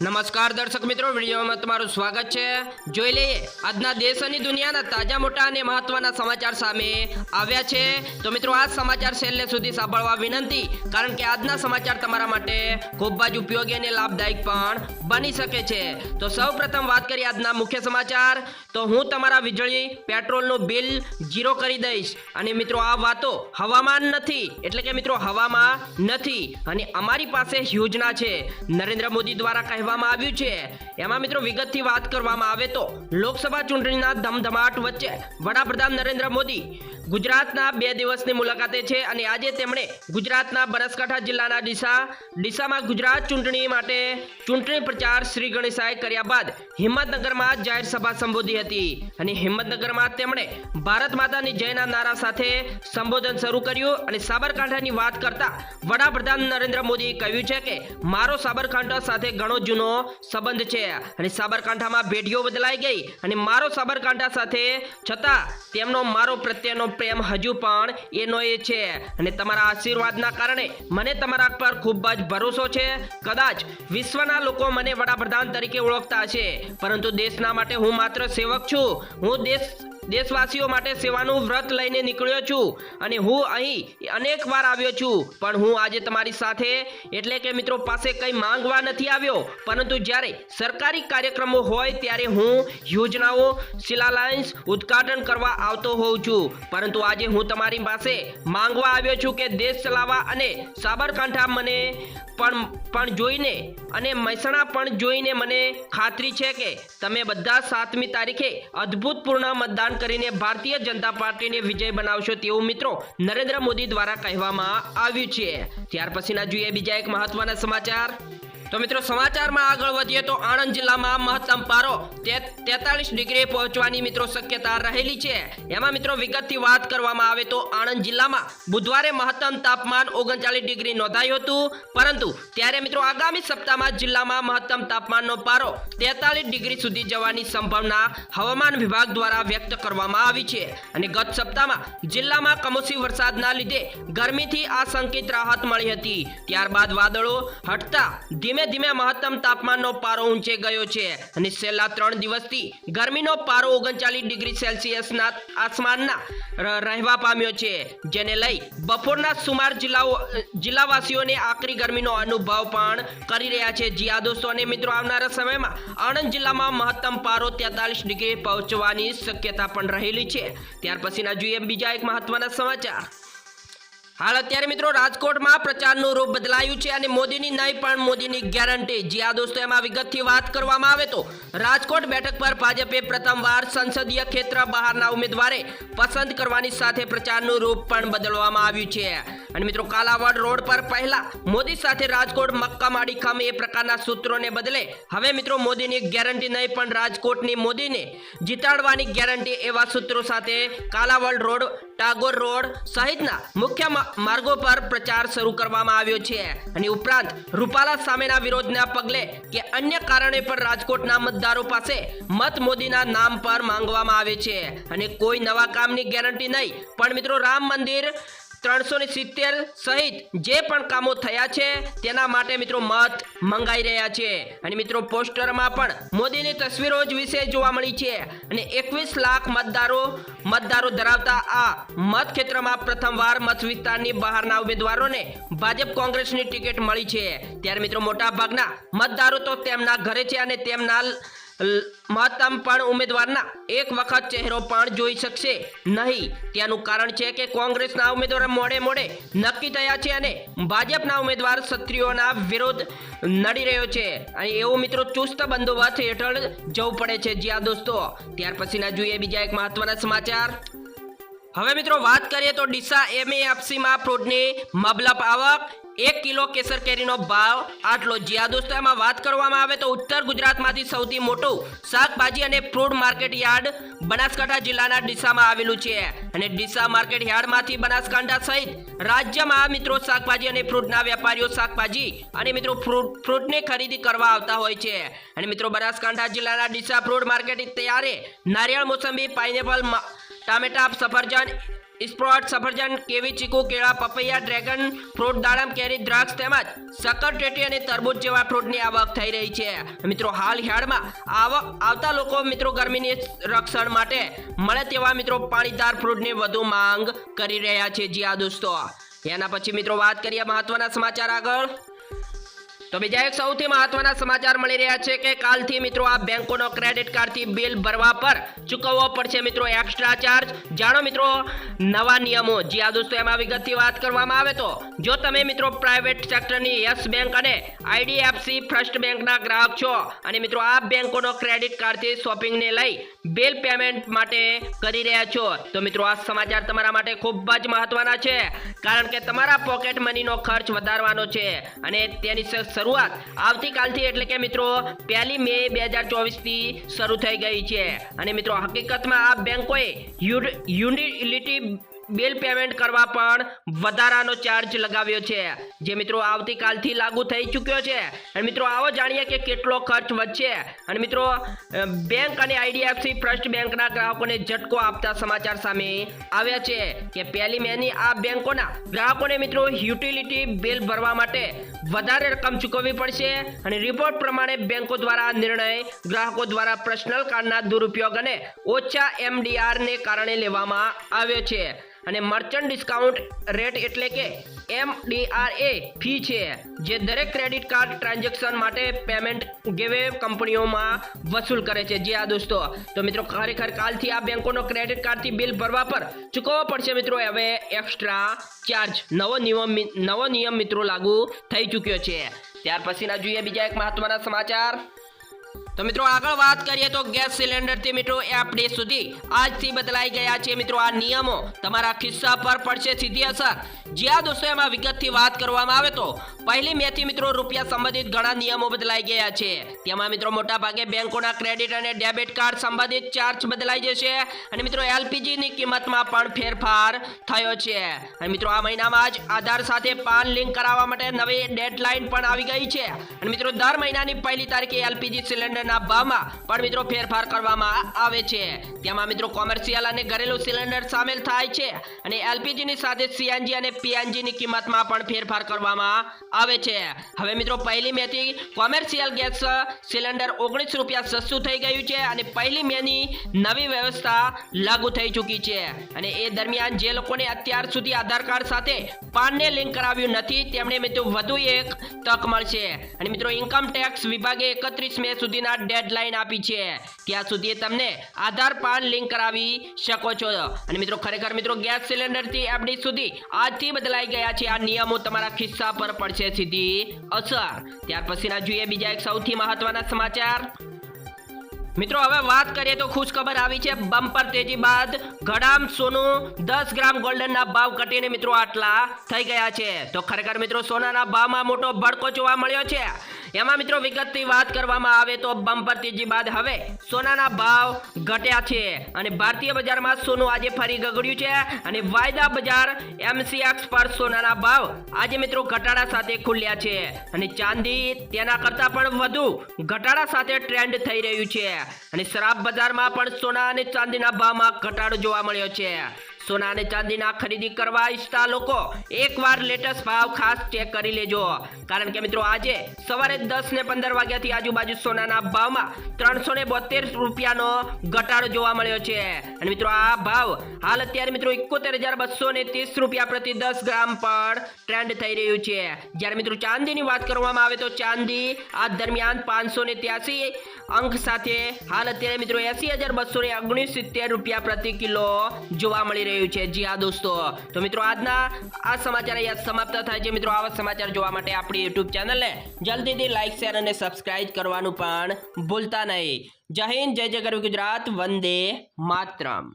નમસ્કાર દર્શક મિત્રો, વિડીયોમાં તમારું સ્વાગત છે. જોઈ લઈએ, આજના દેશ અને દુનિયાના તાજા, મોટા અને મહત્વના સમાચાર સામે આવ્યા છે. તો મિત્રો, આ સમાચાર છેલ્લે સુધી સાંભળવા વિનંતી, કારણ કે આજના સમાચાર તમારા માટે ખૂબ જ ઉપયોગી અને લાભદાયક પણ બની શકે છે. તો સૌ પ્રથમ વાત કરીએ આજના મુખ્ય સમાચાર. તો હું તમારા વીજળી પેટ્રોલનું બિલ જીરો કરી દઈશ. અને મિત્રો, આ વાતો હવામાન નથી, એટલે કે મિત્રો, હવામાં નથી. અને અમારી પાસે યોજના છે. નરેન્દ્ર મોદી દ્વારા કહેવામાં આવ્યું છે. એમાં મિત્રો વિગતથી વાત કરવામાં આવે તો લોકસભા ચૂંટણીના ધમધમાટ વચ્ચે વડાપ્રધાન નરેન્દ્ર મોદી ગુજરાતના બે દિવસની મુલાકાતે છે અને આજે તેમણે ગુજરાતના બનાસકાંઠા જિલ્લાના ડીસા, ડીસામાં ગુજરાત ચૂંટણી માટે ચૂંટણી પ્રચાર શ્રી ગણેશાએ કર્યા બાદ હિંમતનગરમાં જાહેર સભા સંબોધી હતી અને હિંમતનગરમાં તેમણે ભારત માતાની જયના નારા સાથે સંબોધન શરૂ કર્યું અને સાબરકાંઠાની વાત કરતા વડાપ્રધાન નરેન્દ્ર મોદીએ કહ્યું છે કે મારો સાબરકાંઠા સાથે ઘણો જૂનો સંબંધ છે અને સાબરકાંઠામાં પેઢીઓ બદલાઈ ગઈ અને મારો સાબરકાંઠા સાથે છતાં તેમનો મારો પ્રત્યેનો પ્રેમ હજુ પણ એનો એ છે. અને તમારા આશીર્વાદના કારણે મને તમારા પર ખૂબ જ ભરોસો છે. કદાચ વિશ્વના લોકો મને વડાપ્રધાન તરીકે ઓળખતા હશે. પરંતુ દેશના માટે હું માત્ર સેવક છું. હું દેશ, દેશવાસીઓ માટે સેવાનું વ્રત લઈને નીકળ્યો છું. અને હું અહીં અનેક વાર આવ્યો છું. પણ હું આજે તમારી સાથે, એટલે કે મિત્રો પાસે કંઈ માંગવા નથી આવ્યો. પરંતુ જ્યારે સરકારી કાર્યક્રમો હોય ત્યારે હું યોજનાઓ શિલાલાયન્સ ઉદ્ઘાટન કરવા આવતો હોઉં છું. પરંતુ આજે હું તમારી પાસે માંગવા આવ્યો છું કે દેશ ચલાવવા અને સાબરકાંઠા મને પણ પણ જોઈને અને મહેસાણા પણ જોઈને મને ખાતરી છે કે તમે બધા સાતમી તારીખે અદ્ભુતપૂર્ણ મતદાન કરીને ભારતીય જનતા પાર્ટીને વિજય બનાવશો તેવું મિત્રો નરેન્દ્ર મોદી દ્વારા કહેવામાં આવ્યું છે. ત્યાર પછીના જોઈએ બીજા એક મહત્વના સમાચાર. તો મિત્રો સમાચારમાં આગળ વધીએ તો આણંદ જિલ્લામાં મહત્તમ પારો તેતાલીસ ડિગ્રી પહોંચવાની મિત્રો શક્યતા રહેલી છે. એમાં મિત્રો વિગતથી વાત કરવામાં આવે તો આણંદ જિલ્લામાં બુધવારે મહત્તમ તાપમાન ઓગણચાલીસ ડિગ્રી નોંધાયું હતું. પરંતુ ત્યારે મિત્રો આગામી સપ્તાહમાં જિલ્લામાં મહત્તમ તાપમાનનો પારો તેતાલીસ ડિગ્રી સુધી જવાની સંભાવના હવામાન વિભાગ દ્વારા વ્યક્ત કરવામાં આવી છે. અને ગત સપ્તાહમાં જિલ્લામાં કમોસમી વરસાદના લીધે ગરમીથી આશંકિત રાહત મળી હતી. ત્યારબાદ વાદળો હટતા ધીમે ધીમે ધીમે મહત્તમ તાપમાનનો પારો ઊંચે ગયો છે અને છેલ્લા ત્રણ દિવસથી ગરમીનો પારો ઓગણચાલીસ ડિગ્રી સેલ્સિયસના આસમાનના રહેવા પામ્યો છે, જેને લઈ બપોરના સુમાર જિલ્લાઓ, જિલ્લાવાસીઓને આકરી ગરમીનો અનુભવ પણ કરી રહ્યા છે. જી આ દોસ્તો અને મિત્રો, આવનારા સમયમાં આણંદ જિલ્લામાં મહત્તમ પારો તેતાલીસ ડિગ્રી પહોંચવાની શક્યતા પણ રહેલી છે. ત્યાર પછીના જોઈએ બીજા એક મહત્વના સમાચાર. હાલ અત્યારે મિત્રો રાજકોટમાં પ્રચારનું રૂપ બદલાયું છે અને મોદીની નહીં, પણ મોદીની ગેરંટી. જી આ દોસ્તો, એમાં વિગતથી વાત કરવામાં આવે તો રાજકોટ બેઠક પર ભાજપે પ્રથમવાર સંસદીય ક્ષેત્ર બહારના ઉમેદવારે પસંદ કરવાની સાથે પ્રચારનું રૂપ પણ બદલવામાં આવ્યું છે. અને મિત્રો, કાલાવડ રોડ પર પહેલા મોદી સાથે રાજકોટ મક્કા માડી ખમ એ પ્રકારના સૂત્રોને બદલે હવે મિત્રો મોદીની ગેરંટી નહીં, પણ રાજકોટની મોદીને જીતાડવાની ગેરંટી એવા સૂત્રો સાથે કાલાવડ રોડ ટાગોર રોડ સહિતના મુખ્ય માર્ગો પર પ્રચાર શરૂ કરવામાં આવ્યો છે. અને ઉપરાંત રૂપાલા સામેના વિરોધના પગલે કે અન્ય કારણે પણ રાજકોટના મતદારો પાસે મત મોદીના નામ પર માંગવામાં આવે છે. અને કોઈ નવા કામની ગેરંટી નહીં. પણ મિત્રો રામ મંદિર ત્રણસો ને સિત્તેર સહિત જે પણ કામો થયા છે, તેના માટે મિત્રો મત મંગાઈ રહ્યા છે. અને મિત્રો પોસ્ટરમાં પણ મોદીની તસવીરો જ વિશે જોવા મળી છે. અને એકવીસ લાખ મતદારો મતદારો ધરાવતા આ મતક્ષેત્રમાં પ્રથમવાર મત વિસ્તારની બહારના ઉમેદવારોને ભાજપ કોંગ્રેસની ટિકિટ મળી છે. ત્યારે મિત્રો મોટા ભાગના મતદારો તો તેમના ઘરે છે અને તેમના મહત્તમ પણ ઉમેદવારના એક વખત ચહેરો પણ જોઈ શકશે. નહીં તેનું કારણ છે કે કોંગ્રેસના ઉમેદવાર મોડે મોડે નક્કી થયા છે અને ભાજપના ઉમેદવાર ક્ષત્રિયોના વિરોધ નડી રહ્યો છે. અને એવું મિત્રો ચુસ્ત બંદોબસ્ત હેઠળ જવું પડે છે. જ્યાં દોસ્તો, ત્યાર પછીના જોઈએ બીજા એક મહત્વના સમાચાર. હવે મિત્રો વાત કરીએ તો ડીસા એમએફસીમાં ફ્રૂટની મબલપ આવક, એક કિલો કેસર કેરીનો ભાવ, આટલો જ્યાં દોસ્તો એમાં વાત કરવામાં આવે તો ઉત્તર ગુજરાતમાંથી સૌથી મોટું શાકભાજી અને ફ્રૂટ માર્કેટ યાર્ડ બનાસકાંઠા જિલ્લાના ડીસામાં આવેલું છે. અને ડીસા માર્કેટ યાર્ડમાંથી બનાસકાંઠા સહિત રાજ્યમાં મિત્રો શાકભાજી અને ફ્રૂટના વેપારીઓ શાકભાજી અને મિત્રો ફ્રૂટ ફ્રૂટની ખરીદી કરવા આવતા હોય છે. અને મિત્રો બનાસકાંઠા જિલ્લાના ડીસા ફ્રૂટ માર્કેટ ત્યારે, નારિયેળ મોસંબી, પાઇનેપલ ટામેટા સફરજન સ્પ્રોટ સફરજન, કેવી ચીકુ, કેળા, પપૈયા, ડ્રેગન, ફ્રૂટ, દાડમ, કેરી, દ્રાક્ષ તેમજ સક્કરટેટી અને તરબૂચ જેવા ફ્રૂટની આવક થઈ રહી છે. મિત્રો, હાલ હિયાળમાં આવક આવતા લોકો, મિત્રો, ગરમીની રક્ષણ માટે મળે તેવા, મિત્રો, પાણીદાર ફ્રૂટની વધુ માંગ કરી રહ્યા છે. જી આ દોસ્તો. એના પછી, મિત્રો, વાત કરીએ મહત્વના સમાચાર આગળ. તો બીજા એક સૌથી મહત્વના સમાચાર મળી રહ્યા છે કે કાલથી મિત્રો આ બેંકોનો ક્રેડિટ કાર્ડથી બિલ ભરવા પર ચૂકવવો પડશે મિત્રો એક્સ્ટ્રા ચાર્જ. જાણો મિત્રો, નવા નિયમો. જી આ દોસ્તો, એમાં વિગતથી વાત કરવામાં આવે તો, જો તમે મિત્રો પ્રાઇવેટ સેક્ટરની યસ બેંક અને આઈડીએફસી ફર્સ્ટ બેંકના ગ્રાહક છો અને મિત્રો આ બેંકોનો ક્રેડિટ કાર્ડથી શોપિંગને લઈ બિલ પેમેન્ટ માટે કરી રહ્યા છો, તો મિત્રો આ સમાચાર તમારા માટે ખૂબ જ મહત્વના છે. કારણ કે તમારા પોકેટ મનીનો ખર્ચ વધારવાનો છે અને તેની શરૂઆત આવતીકાલથી એટલે કે મિત્રો પહેલી મે બે હજાર ચોવીસથી શરૂ થઈ ગઈ છે. અને મિત્રો હકીકતમાં આ બેંકોએ યુટિલિટી બિલ પેમેન્ટ કરવા પણ વધારાનો ચાર્જ લગાવ્યો છે. જે મિત્રો આવતીકાલથી લાગુ થઈ ચૂક્યો છે. અને મિત્રો આવો જાણીએ કે કેટલો ખર્ચ વધશે. અને મિત્રો બેંક અને આઈડીએફસી ફર્સ્ટ બેંકના ગ્રાહકોને ઝટકો આપતા સમાચાર સામે આવ્યા છે કે પહેલી મેની આ બેંકોના ગ્રાહકોને મિત્રો યુટિલિટી બિલ ભરવા માટે વધારે રકમ ચૂકવવી પડશે. અને રિપોર્ટ પ્રમાણે બેંકો દ્વારા નિર્ણય ગ્રાહકો દ્વારા પર્સનલ કાર્ડના દુરુપયોગ અને ઓછા એમડીઆરને કારણે લેવામાં આવ્યો છે. અને મર્ચન્ટ ડિસ્કાઉન્ટ રેટ એટલે કે એમડીઆર એ ફી છે, જે દરેક ક્રેડિટ કાર્ડ ટ્રાન્ઝેક્શન માટે પેમેન્ટ ગેવે કંપનીઓમાં વસૂલ કરે છે. જે આ દોસ્તો, તો મિત્રો ખરેખર કાલથી આ બેંકોનો ક્રેડિટ કાર્ડથી બિલ ભરવા પર ચૂકવવો પડશે મિત્રો. હવે એક્સ્ટ્રા ચાર્જ નવો નિયમ નવો નિયમ મિત્રો લાગુ થઈ ચૂક્યો છે. ત્યાર પછીના જોઈએ બીજા એક મહત્વના સમાચાર. તો મિત્રો આગળ વાત કરીએ તો ગેસ સિલિન્ડરથી મિત્રો એફડી સુધી આજથી બદલાઈ ગયા છે. મિત્રો આ નિયમો તમારા ખિસ્સા પર પડશે સીધી અસર. જ્યાં દોસ્તો એમાં વિગતથી વાત કરવામાં આવે તો પહેલી મેથી મિત્રો રૂપિયા સંબંધિત ઘણા નિયમો બદલાઈ ગયા છે. તેમાં મિત્રો મોટા ભાગે બેંકોના ક્રેડિટ અને ડેબિટ કાર્ડ સંબંધિત ચાર્જ બદલાઈ જશે અને મિત્રો એલપીજી ની કિંમતમાં પણ ફેરફાર થયો છે. અને મિત્રો આ મહિનામાં જ આધાર સાથે પાન લિંક કરાવવા માટે નવી ડેડલાઇન પણ આવી ગઈ છે. અને મિત્રો દર મહિનાની પહેલી તારીખે એલપીજી સિલિન્ડરના પણ મિત્રો ફેરફાર કરવામાં આવે છે. તેમાં મિત્રો કોમર્શિયલ અને ઘરેલું સિલિન્ડર સામેલ થાય છે અને એલપીજીની સાથે સીએનજી અને પીએનજીની કિંમતમાં પણ ફેરફાર કરવામાં આવે છે. હવે મિત્રો પહેલી મેથી કોમર્શિયલ ગેસ સિલિન્ડર ઓગણીસ રૂપિયા સસ્તું થઈ ગયું છે અને પહેલી મેની નવી વ્યવસ્થા લાગુ થઈ ચૂકી છે. અને એ દરમિયાન જે લોકોને અત્યાર સુધી આધાર કાર્ડ સાથે પાનને લિંક કરાવ્યું નથી, તેમણે મિત્રો વધુ એક તક મળશે. અને મિત્રો ઇન્કમ ટેક્સ વિભાગે એકત્રીસ મે સુધીના ડેડલાઇન આપી છે. ત્યાં સુધી તમને આધાર, પાન લિંક કરાવી શકો છો. અને મિત્રો, ખરેખર મિત્રો, ગેસ સિલિન્ડરથી એફડી સુધી આજથી બદલાઈ ગયા છે. આ નિયમો તમારા ખિસ્સા પર પડશે સીધી અસર. ત્યાર પછીના જોઈએ બીજા એક સૌથી મહત્વના સમાચાર. મિત્રો, હવે વાત કરીએ તો ખુશ ખબર આવી છે બમ્પર તેજી બાદ. ઘડામ સોનું દસ ગ્રામ ગોલ્ડનના ભાવ ઘટીને મિત્રો આટલા થઈ ગયા છે. તો ખરેખર મિત્રો, સોનાના ભાવમાં મોટો ભડકો જોવા મળ્યો છે. એમાં મિત્રો, વિગતથી વાત કરવામાં આવે તો બમ્પર તેજી બાદ હવે સોનાના ભાવ ઘટ્યા છે. અને ભારતીય બજારમાં સોનું આજે ફરી ગગડ્યું છે. અને વાયદા બજાર એમસીએક્સ પર સોનાના ભાવ આજે મિત્રો ઘટાડા સાથે ખુલ્યા છે. અને ચાંદી તેના કરતાં પણ વધુ ઘટાડા સાથે ટ્રેન્ડ થઈ રહ્યું છે. અને શરાબ બજારમાં પણ સોના અને ચાંદીના ભાવમાં ઘટાડો જોવા મળ્યો છે. સોના અને ચાંદીના ખરીદી કરવા ઈચ્છતા લોકો એકવાર લેટેસ્ટ ભાવ ખાસ ચેક કરી લેજો. કારણ કે મિત્રો આજે સવારે દસ ને પંદર વાગ્યાથી આજુબાજુ સોનાના ભાવમાં ત્રણસો ને બોતેર રૂપિયાનો ઘટાડો જોવા મળ્યો છે. અને મિત્રો આ ભાવ હાલ અત્યારે મિત્રો એકોતેર હજાર બસો ને ત્રીસ રૂપિયા પ્રતિ દસ ગ્રામ પર ટ્રેન્ડ થઈ રહ્યું છે. જ્યારે મિત્રો ચાંદીની વાત કરવામાં આવે તો ચાંદી આ દરમિયાન પાંચસો ને ત્યાસી અંક સાથે હાલ અત્યારે મિત્રો એસી હજાર બસો ને ઓગણીસિત્તેર રૂપિયા પ્રતિ કિલો જોવા મળી રહ્યું છે. જી હા દોસ્તો. તો મિત્રો આજના આ સમાચાર અહીંયા સમાપ્ત થાય છે. મિત્રો આવા સમાચાર જોવા માટે આપણી યુટ્યુબ ચેનલને જલ્દીથી લાઇક શેર અને સબસ્ક્રાઇબ કરવાનું પણ ભૂલતા નહીં. જય હિન્દ, જય જય ગરવી ગુજરાત. વંદે માતરમ.